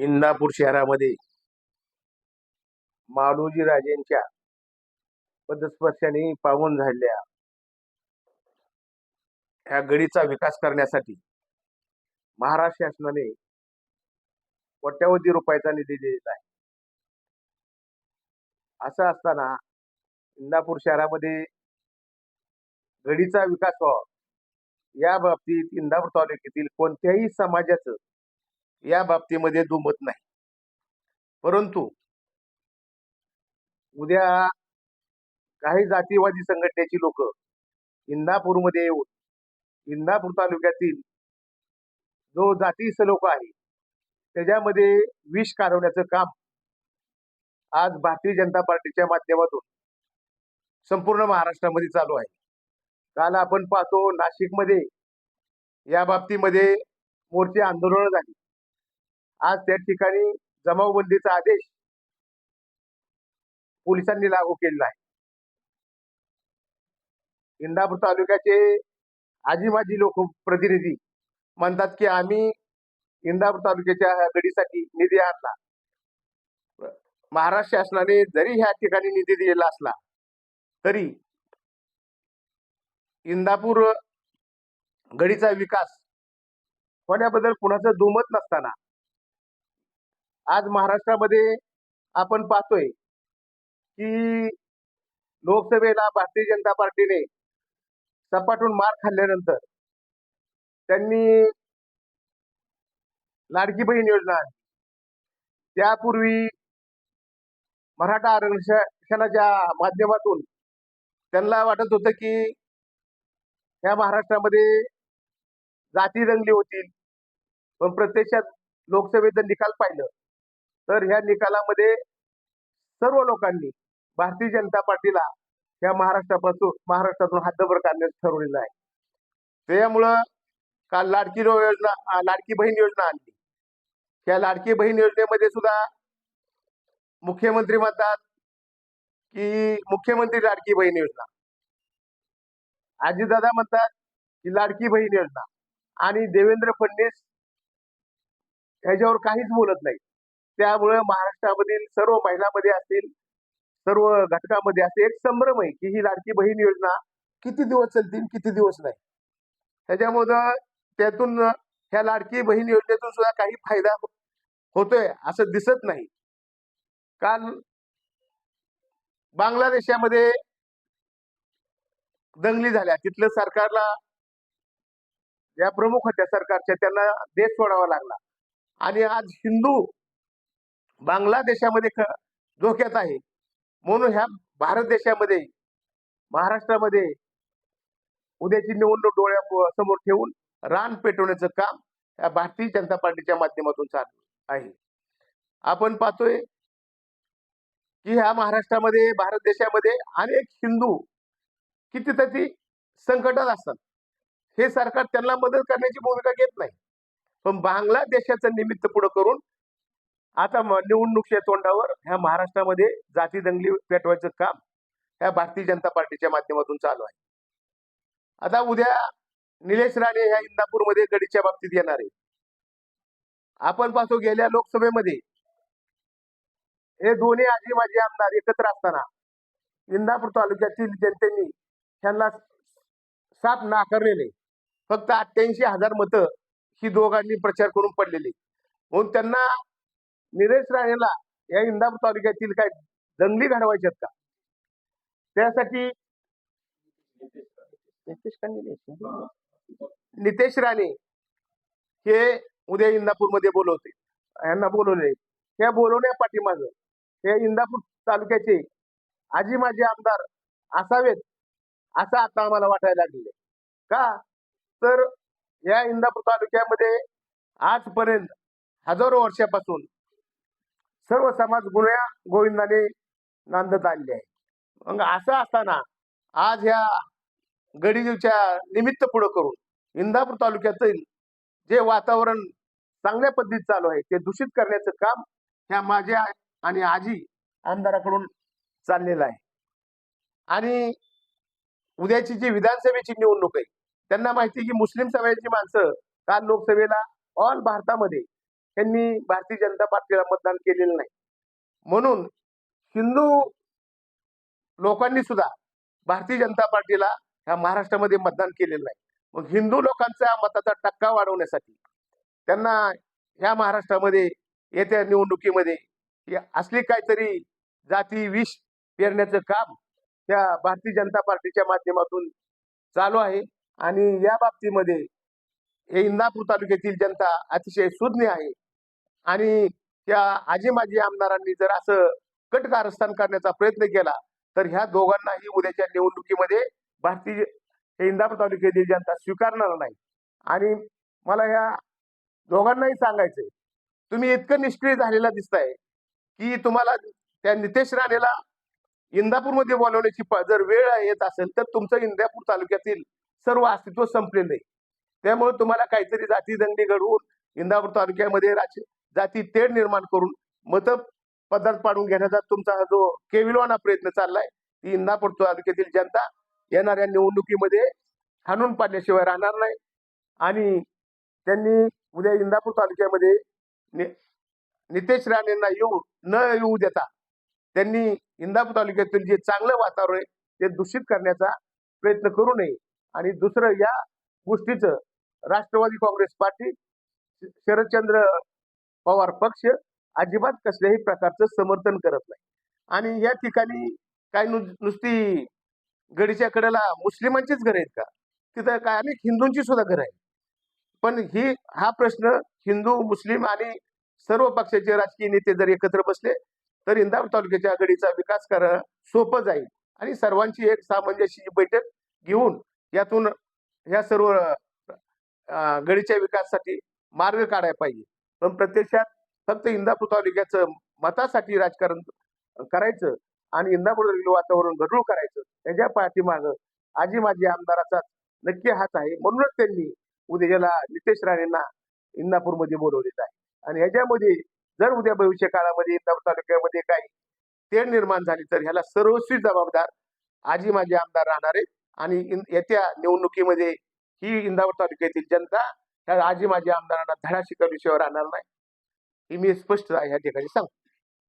इंदापूर शहरामध्ये मालोजी राजेंच्या पदस्पर्शाने पावन झालेल्या ह्या गडीचा विकास करण्यासाठी महाराष्ट्र शासनाने कोट्यावधी रुपयाचा निधी दिलेला आहे. असं असताना इंदापूर शहरामध्ये गडीचा विकास व्हावा. या बाबतीत इंदापूर तालुक्यातील कोणत्याही समाजाचं या बाबतीमध्ये दुमत नाही. परंतु उद्या काही जातीवादी संघटनेची लोक इंदापूरमध्ये येऊन इंदापूर तालुक्यातील जो जातीय लोक आहे त्याच्यामध्ये विष काढवण्याचं काम आज भारतीय जनता पार्टीच्या माध्यमातून संपूर्ण महाराष्ट्रामध्ये चालू आहे. काल आपण पाहतो नाशिकमध्ये या बाबतीमध्ये मोर्चे आंदोलन झाली. आज त्या ठिकाणी जमावबंदीचा आदेश पोलिसांनी लागू केलेला आहे. इंदापूर तालुक्याचे आजी माजी लोक प्रतिनिधी म्हणतात की आम्ही इंदापूर तालुक्याच्या गडीसाठी निधी आणला. महाराष्ट्र शासनाने जरी ह्या ठिकाणी निधी दिलेला असला तरी इंदापूर गडीचा विकास होण्याबद्दल कुणाचं दुमत नसताना आज महाराष्ट्रामध्ये आपण पाहतोय की लोकसभेला भारतीय जनता पार्टीने सपाटून मार खाल्ल्यानंतर त्यांनी लाडकी बहीण योजना आणली. त्यापूर्वी मराठा आरक्षणाच्या माध्यमातून त्यांना वाटत होतं की ह्या महाराष्ट्रामध्ये जाती दंगली होतील पण प्रत्यक्षात लोकसभेचा निकाल पाहिलं. तर ह्या निकालामध्ये सर्व लोकांनी भारतीय जनता पार्टीला या महाराष्ट्रापासून महाराष्ट्रातून हद्दभर काढण्याचं ठरवलेलं आहे. त्यामुळं काल लाडकी योजना लाडकी बहीण योजना आणली. त्या लाडकी बहीण योजनेमध्ये सुद्धा मुख्यमंत्री म्हणतात की मुख्यमंत्री लाडकी बहीण योजना. आजीदादा म्हणतात की लाडकी बहीण योजना. आणि देवेंद्र फडणवीस ह्याच्यावर काहीच बोलत नाही त्यामुळे महाराष्ट्रामधील सर्व महिलांमध्ये असतील सर्व घटकामध्ये असे एक संभ्रम आहे की ही लाडकी बहीण योजना किती दिवस चालतील किती दिवस नाही. त्याच्यामुळं त्यातून ह्या लाडकी बहीण योजनेतून सुद्धा काही फायदा होतोय असं दिसत नाही. काल बांगलादेशामध्ये दंगली झाल्या. तिथलं सरकारला ज्या प्रमुख होत्या सरकारच्या त्यांना देश सोडावा लागला. आणि आज हिंदू बांगलादेशामध्ये ख- धोक्यात आहे. म्हणून ह्या भारत देशामध्ये महाराष्ट्रामध्ये उद्याची निवडणूक डोळ्या समोर ठेवून रान पेटवण्याचं काम या भारतीय जनता पार्टीच्या माध्यमातून चालू आहे. आपण पाहतोय की ह्या महाराष्ट्रामध्ये भारत देशामध्ये अनेक हिंदू कितीतरी संकटात असतात. हे सरकार त्यांना मदत करण्याची भूमिका घेत नाही. पण बांगलादेशाचं निमित्त पुढे करून आता निवडणुकीच्या तोंडावर ह्या महाराष्ट्रामध्ये जाती दंगली पेटवायचं काम ह्या भारतीय जनता पार्टीच्या माध्यमातून चालू आहे. आता उद्या निलेश राणे ह्या इंदापूरमध्ये गडीच्या बाबतीत येणार आहे आपण पाहतो गेल्या लोकसभेमध्ये हे दोन्ही आजी माजी आमदार एकत्र असताना इंदापूर तालुक्यातील जनतेने त्यांना साफ नाकारलेले. फक्त अठ्ठ्याऐंशी हजार मतं ही दोघांनी प्रचार करून पडलेली. म्हणून त्यांना निलेश राणेला या इंदापूर तालुक्यातील काय दंगली घडवायच्यात का? त्यासाठी नितेश का निलेश? नितेश राणे हे उद्या इंदापूरमध्ये बोलवते यांना बोलवले. त्या बोलवण्या पाठीमाग हे इंदापूर तालुक्याचे आजी माजी आमदार असावेत असं आता आम्हाला वाटायला लागले का? तर या इंदापूर तालुक्यामध्ये आजपर्यंत हजारो वर्षापासून सर्व समाज गुन्ह्या गोविंदाने नांदत आणले आहे मग असं असताना आज ह्या गडीच्या निमित्त पुढं करून इंदापूर तालुक्यातील जे वातावरण चांगल्या पद्धतीत चालू आहे ते दूषित करण्याचं काम ह्या माझ्या आणि आजी आमदाराकडून चाललेलं आहे. आणि उद्याची जी विधानसभेची निवडणूक आहे त्यांना माहिती आहे की मुस्लिम समाजाची माणसं काल लोकसभेला ऑल भारतामध्ये यांनी भारतीय जनता पार्टीला मतदान केलेलं नाही. म्हणून हिंदू लोकांनी सुद्धा भारतीय जनता पार्टीला ह्या महाराष्ट्रामध्ये मतदान केलेलं नाही. मग हिंदू लोकांचा मताचा टक्का वाढवण्यासाठी त्यांना ह्या महाराष्ट्रामध्ये येत्या निवडणुकीमध्ये असली काहीतरी जाती विष पेरण्याचं काम त्या भारतीय जनता पार्टीच्या माध्यमातून चालू आहे. आणि या बाबतीमध्ये हे इंदापूर तालुक्यातील जनता अतिशय सुज्ञ आहे. आणि त्या आजी माजी आमदारांनी जर असं कट कारस्थान करण्याचा प्रयत्न केला तर ह्या दोघांनाही उद्याच्या निवडणुकीमध्ये भारतीय इंदापूर तालुक्यातील जनता स्वीकारणार नाही. आणि मला ह्या दोघांनाही सांगायचंय तुम्ही इतकं निष्क्रिय झालेला दिसताय की तुम्हाला त्या नितेश राणेला इंदापूरमध्ये बोलवण्याची जर वेळ येत असेल तर तुमचं इंदापूर तालुक्यातील सर्व अस्तित्व संपलेलं आहे. त्यामुळे तुम्हाला काहीतरी जाती दंगली घडवून इंदापूर तालुक्यामध्ये राज्य जाती तेढ निर्माण करून मत पदार्थ पाडून घेण्याचा तुमचा हा जो केविलवाना प्रयत्न चाललाय ती इंदापूर तालुक्यातील जनता येणाऱ्या निवडणुकीमध्ये हाणून पाडल्याशिवाय राहणार नाही. आणि त्यांनी उद्या इंदापूर तालुक्यामध्ये नि- नितेश राणेंना येऊ न येऊ देता त्यांनी इंदापूर तालुक्यातील जे चांगलं वातावरण आहे ते दूषित करण्याचा प्रयत्न करू नये. आणि दुसरं या गोष्टीचं राष्ट्रवादी काँग्रेस पार्टी शरदचंद्र पवार पक्ष अजिबात कसल्याही प्रकारचं समर्थन करत नाही. आणि या ठिकाणी काय नु नुसती गडीच्या कडेला मुस्लिमांचीच घर आहेत का? तिथं काय अनेक हिंदूंची सुद्धा घरं आहेत. पण ही हा प्रश्न हिंदू मुस्लिम आणि सर्व पक्षाचे राजकीय नेते जर एकत्र बसले तर इंदापूर तालुक्याच्या गडीचा विकास करणं सोपं जाईल. आणि सर्वांची एक सामंजस्य बैठक घेऊन यातून ह्या सर्व गडीच्या विकासासाठी मार्ग काढायला पाहिजे. पण प्रत्यक्षात फक्त इंदापूर तालुक्याचं मतासाठी राजकारण करायचं आणि इंदापूर वातावरण गढूळ करायचं त्याच्या पाठीमागं आजी माजी आमदाराचा नक्की हात आहे. म्हणूनच त्यांनी उद्याला नितेश राणेंना इंदापूरमध्ये बोलवलेलं आहे. आणि ह्याच्यामध्ये जर उद्या भविष्य काळामध्ये इंदापूर तालुक्यामध्ये काही तेढ निर्माण झाली तर ह्याला सर्वस्वी जबाबदार आजी माजी आमदार राहणार आणि येत्या निवडणुकीमध्ये ही इंदापूर तालुक्यातील जनता त्या आजी माजी आमदारांना धडा शिकवल्याशिवाय राहणार नाही. ही मी स्पष्ट या ठिकाणी सांगतो.